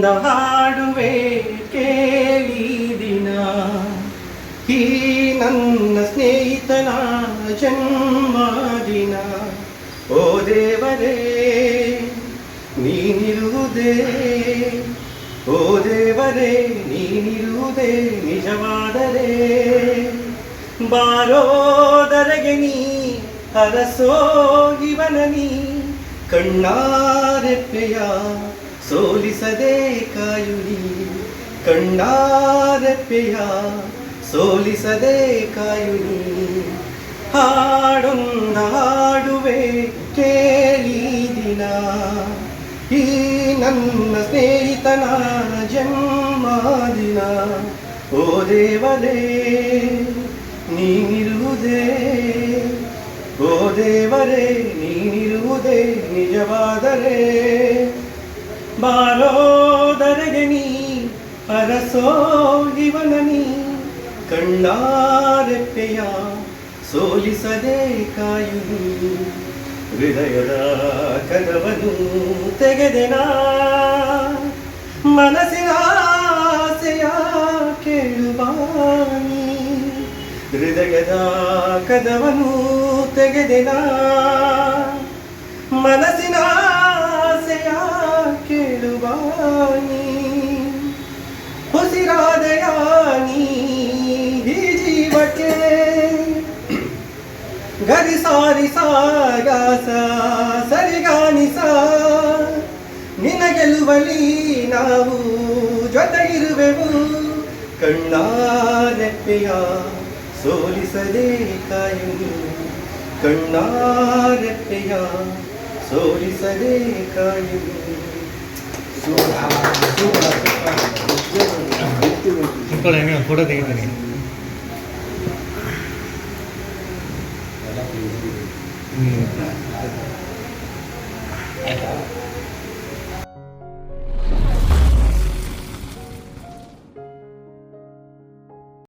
ಮುಂದ ಹಾಡುವೆ ಕೇಳಿದಿನ ಈ ನನ್ನ ಸ್ನೇಹಿತನ ಜನ್ಮದಿನ ಓ ದೇವರೇ, ನೀನಿರುವುದೇ. ಓ ದೇವರೇ, ನೀನಿರುವುದೇ ನಿಜವಾದರೆ. ಬಾರೋದರೆಗೆ ನೀ ಹರಸೋ ಇವನ ನೀ ಕಣ್ಣಾರೆಪ್ಪೆಯ ಸೋಲಿಸದೆ ಕಾಯುನಿ ಕಂಡಾರೆಪ್ಪೆಯ ಸೋಲಿಸದೆ ಕಾಯುನಿ ಹಾಡೊಂದ ಹಾಡುವೆ, ಕೇಳಿ ದಿನ. ಈ ನನ್ನ ಸ್ನೇಹಿತನ ಜನ್ಮದಿನ. ಓ ದೇವರೇ, ನೀನಿರುವುದೇ. ಓ ದೇವರೇ, ನೀನಿರುವುದೇ ನಿಜವಾದರೆ. ಬಾರೋದರೆಗೆ ನೀ, ಅರಸೋ ಇವನ ನೀ. ಕಣ್ಣಾರೆಪ್ಪೆಯ ಸೋಲಿಸದೆ ಕಾಯು ಹೃದಯದ ಕದವನು ತೆಗೆದೆನ ಮನಸ್ಸಿನ ಆಸೆಯ ಕೇಳುವಾನಿ ಹೃದಯದ ಕದವನು ತೆಗೆದೆನ ಮನಸ್ಸಿನ ಗರಿ ಸಾರಿ ಸಾಗಾಸ ಸರಿಗಾನಿಸ ನಿನ ಗೆಲುವಲಿ ನಾವು ಜೊತೆಗಿರುವೆವು ಕಣ್ಣಾರೆಪ್ಪೆಯ ಸೋಲಿಸದೆ ಕಾಯು ಕಣ್ಣಾರೆಪ್ಪೆಯ ಸೋಲಿಸದೆ ಕಾಯು ಸೋಲ ಸೋಲ ಫೋಟೋ ತೆಗಿತೀನಿ 嗯。